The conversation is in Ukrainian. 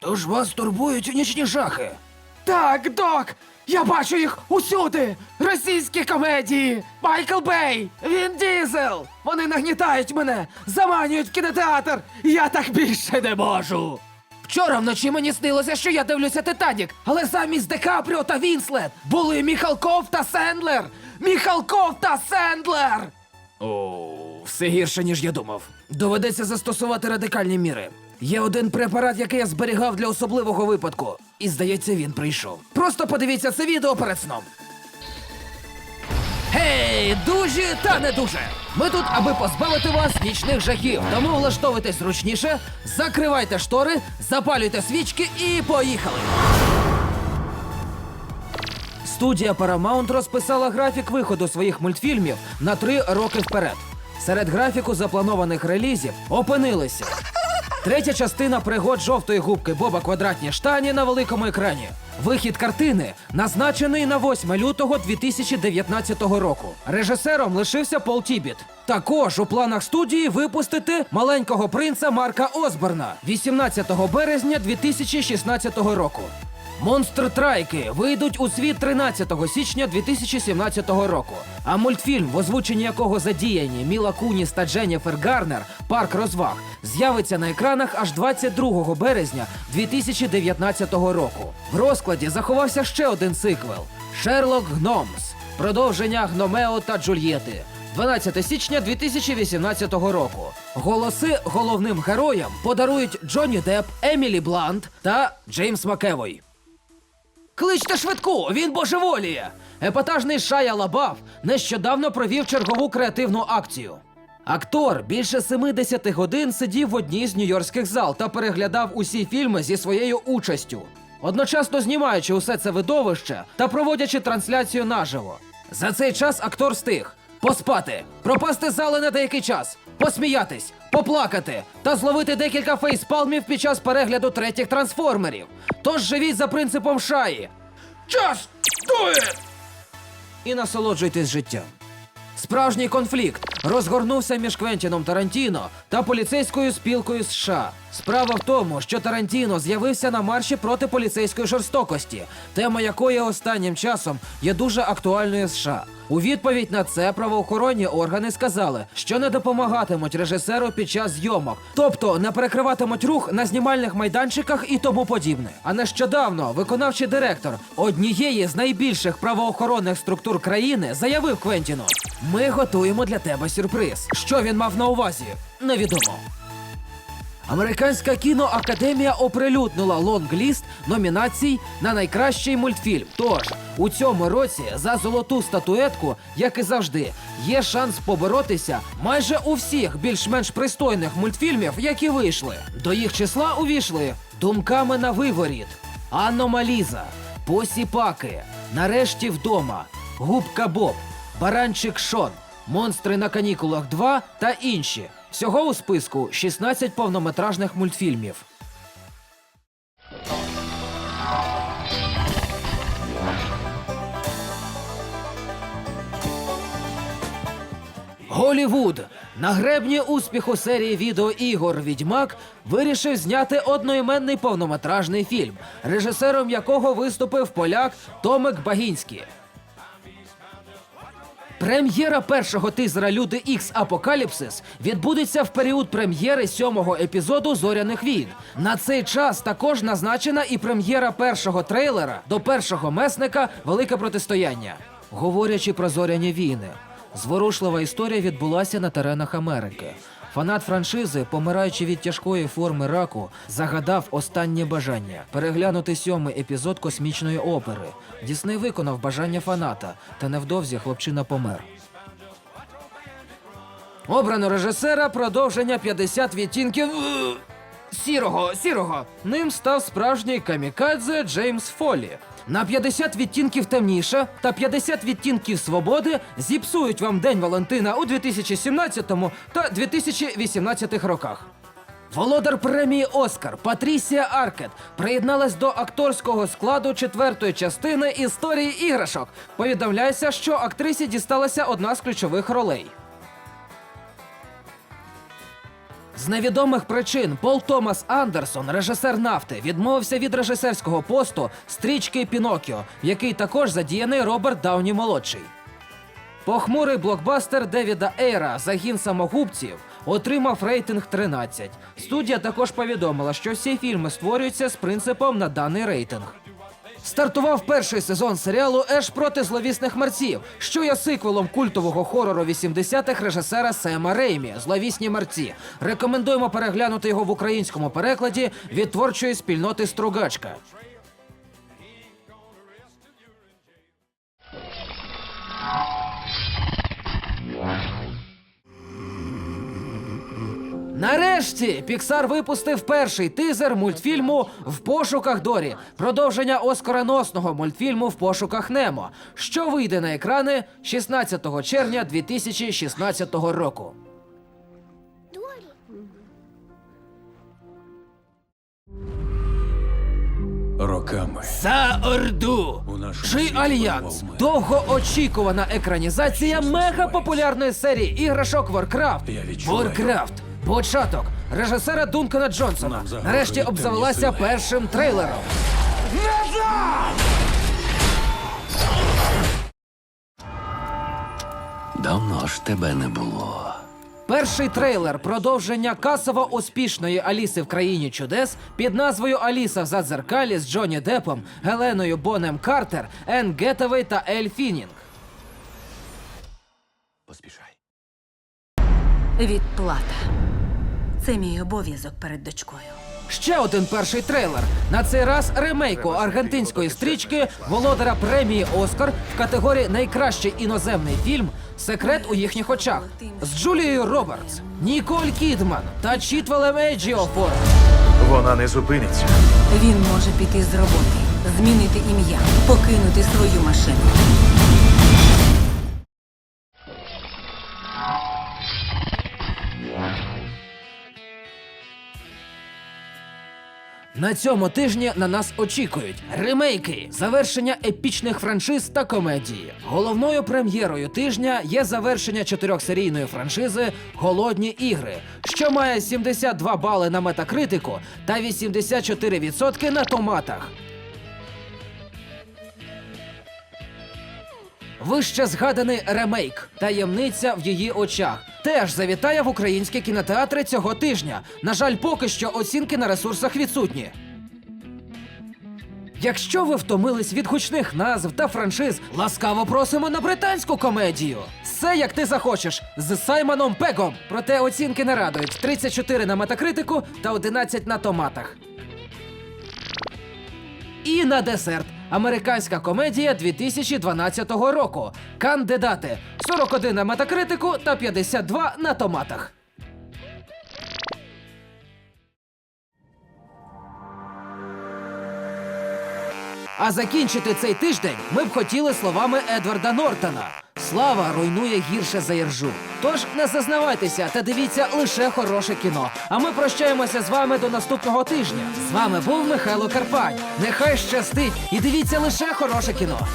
Тож вас турбують нічні жахи. Так, док! Я бачу їх усюди! Російські комедії! Майкл Бей! Він Дізел! Вони нагнітають мене! Заманюють в кінотеатр! Я так більше не можу! Вчора вночі мені снилося, що я дивлюся Титанік, але замість Де Капріо та Вінслет були Міхалков та Сендлер! Міхалков та Сендлер! О, все гірше, ніж я думав. Доведеться застосувати радикальні міри. Є один препарат, який я зберігав для особливого випадку. І здається, він прийшов. Просто подивіться це відео перед сном. Гей, дужі та не дуже! Ми тут, аби позбавити вас нічних жахів. Тому влаштовуйтесь зручніше, закривайте штори, запалюйте свічки і поїхали. Студія Paramount розписала графік виходу своїх мультфільмів на три роки вперед. Серед графіку запланованих релізів опинилися третя частина пригод жовтої губки Боба Квадратні штані на великому екрані. Вихід картини назначений на 8 лютого 2019 року. Режисером лишився Пол Тібіт. Також у планах студії випустити маленького принца Марка Осборна 18 березня 2016 року. Монстр Трайки вийдуть у світ 13 січня 2017 року. А мультфільм, в озвученні якого задіяні Міла Куніс та Дженніфер Гарнер Парк розваг з'явиться на екранах аж 22 березня 2019 року. В розкладі заховався ще один сиквел Шерлок Гномс. Продовження Гномео та Джульєти. 12 січня 2018 року. Голоси головним героям подарують Джонні Депп, Емілі Блант та Джеймс Макевой. Кличте швидку, він божеволіє! Епатажний Шая Лабаф нещодавно провів чергову креативну акцію. Актор більше 70 годин сидів в одній з нью-йоркських зал та переглядав усі фільми зі своєю участю, одночасно знімаючи усе це видовище та проводячи трансляцію наживо. За цей час актор встиг поспати, пропасти зали на деякий час, посміятись, поплакати та зловити декілька фейспалмів під час перегляду третіх трансформерів. Тож живіть за принципом шаї. Just it! І насолоджуйтесь життям. Справжній конфлікт розгорнувся між Квентіном Тарантіно та поліцейською спілкою США. Справа в тому, що Тарантіно з'явився на марші проти поліцейської жорстокості, тема якої останнім часом є дуже актуальною США. У відповідь на це правоохоронні органи сказали, що не допомагатимуть режисеру під час зйомок, тобто не перекриватимуть рух на знімальних майданчиках і тому подібне. А нещодавно виконавчий директор однієї з найбільших правоохоронних структур країни заявив Квентіну: Ми готуємо для тебе сюрприз. Що він мав на увазі? Невідомо. Американська кіноакадемія оприлюднила лонгліст номінацій на найкращий мультфільм. Тож у цьому році за золоту статуетку, як і завжди, є шанс поборотися майже у всіх більш-менш пристойних мультфільмів, які вийшли. До їх числа увійшли думками на виворіт, Аномаліза, Посіпаки, Нарешті вдома, Губка Боб, Баранчик Шон, Монстри на канікулах 2 та інші. Всього у списку 16 повнометражних мультфільмів. Голівуд на гребні успіху серії відеоігор Відьмак вирішив зняти одноіменний повнометражний фільм, режисером якого виступив поляк Томик Багінський. Прем'єра першого тизера Люди Ікс Апокаліпсис відбудеться в період прем'єри сьомого епізоду Зоряних війн. На цей час також назначена і прем'єра першого трейлера до першого месника Велике протистояння. Говорячи про зоряні війни, зворушлива історія відбулася на теренах Америки. Фанат франшизи, помираючи від тяжкої форми раку, загадав останнє бажання переглянути сьомий епізод космічної опери. Дісней виконав бажання фаната, та невдовзі хлопчина помер. Обрано режисера продовження 50 відтінків е, сірого, сірого. Ним став справжній камікадзе Джеймс Фолі. На 50 відтінків темніше та 50 відтінків свободи зіпсують вам День Валентина у 2017 та 2018 роках. Володар премії Оскар Патрісія Аркет приєдналась до акторського складу четвертої частини історії іграшок. Повідомляється, що актрисі дісталася одна з ключових ролей. З невідомих причин Пол Томас Андерсон, режисер нафти, відмовився від режисерського посту стрічки Пінокіо, в який також задіяний Роберт Дауні молодший. Похмурий блокбастер Девіда Ейра Загін самогубців отримав рейтинг 13. Студія також повідомила, що всі фільми створюються з принципом на даний рейтинг. Стартував перший сезон серіалу Еш проти зловісних мерців, що є сиквелом культового хорору 80-х режисера Сема Реймі Зловісні мерці. Рекомендуємо переглянути його в українському перекладі від творчої спільноти Стругачка. Нарешті Піксар випустив перший тизер мультфільму В пошуках Дорі, продовження оскароносного мультфільму В пошуках Немо, що вийде на екрани 16 червня 2016 року. Роками За Орду! Чи Альянс? Довгоочікувана екранізація мега-популярної серії іграшок Warcraft. Warcraft. Початок режисера Дункана Джонсона. Нарешті обзавелася першим трейлером. давно ж тебе не було. Перший трейлер продовження касово успішної Аліси в країні чудес під назвою Аліса в задзеркалі з Джонні Деппом, Геленою Бонем Картер, Енн Гетавей та Ель Фінінг. Поспішай. Відплата. Це мій обов'язок перед дочкою. Ще один перший трейлер. На цей раз ремейку аргентинської стрічки володара премії Оскар в категорії Найкращий іноземний фільм Секрет у їхніх очах з Джулією Робертс, Ніколь Кідман та Чітвелем Еджіофор. Вона не зупиниться. Він може піти з роботи, змінити ім'я, покинути свою машину. На цьому тижні на нас очікують ремейки, завершення епічних франшиз та комедії. Головною прем'єрою тижня є завершення чотирьохсерійної франшизи Голодні ігри, що має 72 бали на метакритику та 84% на томатах. Вище згаданий ремейк Таємниця в її очах теж завітає в українські кінотеатри цього тижня. На жаль, поки що оцінки на ресурсах відсутні. Якщо ви втомились від гучних назв та франшиз, ласкаво просимо на британську комедію. Все як ти захочеш з Саймоном Пегом. Проте оцінки не радують: 34 на метакритику та 11 на томатах. І на десерт американська комедія 2012 року. Кандидати 41 на метакритику та 52 на томатах. А закінчити цей тиждень ми б хотіли словами Едварда Нортона. Слава руйнує гірше за іржу. Тож не зазнавайтеся та дивіться лише хороше кіно. А ми прощаємося з вами до наступного тижня. З вами був Михайло Карпань. Нехай щастить і дивіться лише хороше кіно.